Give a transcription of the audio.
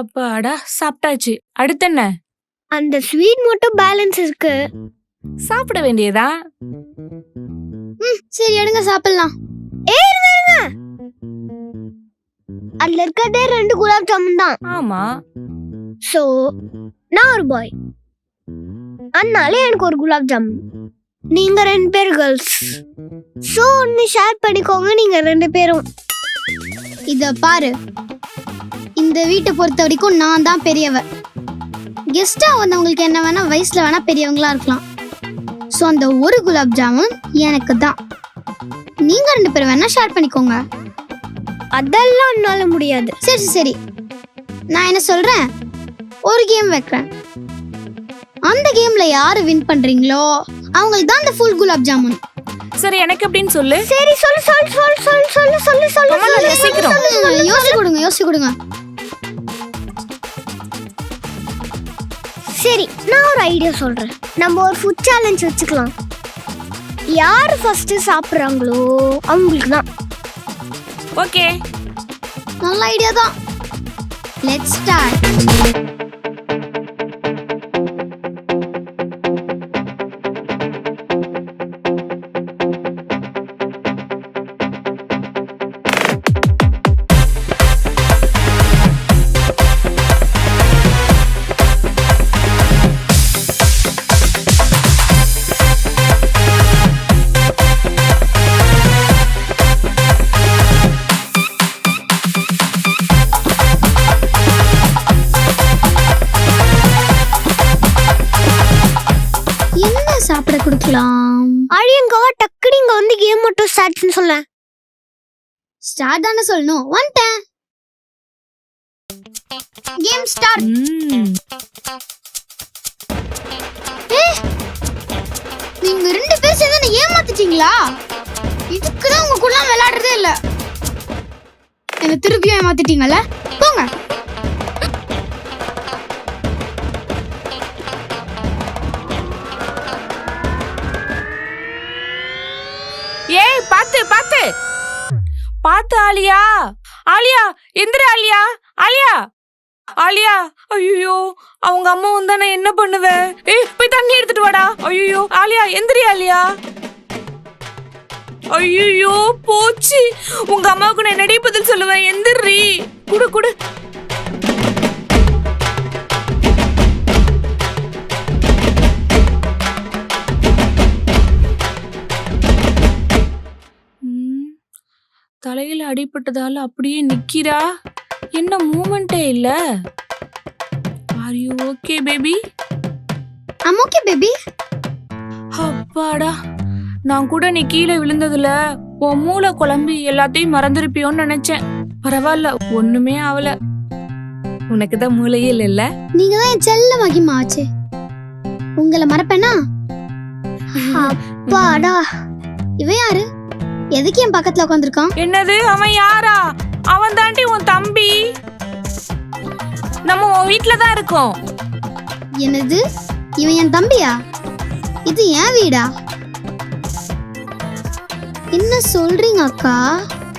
அப்பாடா சாப்பிட்டாச்சு. அடுத்து என்ன? அந்த ஸ்வீட் மட்டும் பேலன்ஸ் இருக்கு. சாப்பிட வேண்டியதா? ம் சரி எடுங்க சாப்பிடலாம். ஏ இருங்க இருங்க. அதுல இருக்கிறதே ரெண்டு குலாப் ஜாமுன் தான். ஆமா. சோ நான் ஒரு பாய் அதனால எனக்கு ஒரு குலாப் ஜாமுன். நீங்க ரெண்டு பேர் கேர்ள்ஸ் சோ ஒன்னு ஷேர் பண்ணிக்கோங்க நீங்க ரெண்டு பேரும். இத பாரு. இந்த வீட்டை பொறுத்த வரைக்கும் நான் தான் பெரியவ. கெஸ்டா வந்தவங்களுக்கு என்ன வேணா வயசுல வேணா பெரியவங்களா இருக்கலாம். ஸோ அந்த ஒரு குலாப் ஜாமுன் எனக்கு தான். நீங்க ரெண்டு பேரும் வேணா ஷேர் பண்ணிக்கோங்க. அதெல்லாம் என்னால முடியாது. சரி சரி, சரி நான் என்ன சொல்றேன்? ஒரு கேம் வைக்கிறேன். அந்த கேம்ல யாரு வின் பண்றீங்களோ அவங்களுக்கு தான் அந்த ஃபுல் குலாப் ஜாமுன். சரி எனக்கு அப்படின்னு சொல்லு. சரி சொல்லு சொல்லு சொல்லு சொல்லு சொல்லு சொல்லு சொல்லு சீக்கிரம். யோசிச்சு கொடுங்க யோசிச்சு கொடுங்க. சரி நான் ஒரு ஐடியா சொல்றேன். நம்ம ஒரு ஃபுட் சேலஞ்ச் வச்சுக்கலாம். யார் ஃபர்ஸ்ட் சாப்பிட்றாங்களோ அவங்களுக்கு தான். ஓகே நல்ல ஐடியா தான். லெட்ஸ் ஸ்டார்ட் சாப்பிட கொடுக்கலாம். அழியங்கவா டக்குனு இங்க வந்து கேம் மட்டும் ஸ்டார்ட்னு சொல்ல ஸ்டார்ட் தானே சொல்லணும். வந்துட்டேன். கேம் ஸ்டார்ட் நீங்க ரெண்டு பேரும் சேர்ந்து என்ன ஏமாத்திட்டீங்களா? இதுக்கு தான் உங்க கூட விளையாடுறதே இல்ல. என்ன திருப்பியும் ஏமாத்திட்டீங்கல்ல? போங்க. பாத்து பாத்து. பாத்து ஆலியா. ஆலியா எந்திர ஆலியா. ஆலியா. ஆலியா ஐயோ அவங்க அம்மா வந்தா நான் என்ன பண்ணுவேன் ஏய் போய் தண்ணி எடுத்துட்டு வாடா. ஐயோ ஆலியா எந்திரி ஆலியா. ஐயோ போச்சு. உங்க அம்மாவுக்கு நான் என்னடி பதில் சொல்லுவேன். எந்திரி. குடு குடு. தலையில அடிபட்டதால அப்படியே நிக்கிறா? என்ன மூமெண்டே இல்ல? Are you okay baby am okay baby அப்பாடா நான் கூட நீ கீழே விழுந்ததுல உன் மூளை குழம்பி எல்லாத்தையும் மறந்துருப்பியோன்னு நினைச்சேன். பரவாயில்ல ஒண்ணுமே ஆவல. உனக்கு தான் மூளையே இல்லைல்ல? நீங்க தான் என் செல்ல மகிமா ஆச்சு. உங்களை மறப்பேனா? அப்பாடா. இவன் யாரு? எதுக்கு என் பக்கத்துல உட்காந்துருக்கான் என்னது? அவன் யாரா? அவன் தாண்டி உன் தம்பி. நம்ம உன் வீட்ல தான் இருக்கோம். என்னது? இவன் என் தம்பியா? இது என் வீடா? என்ன சொல்றீங்க அக்கா?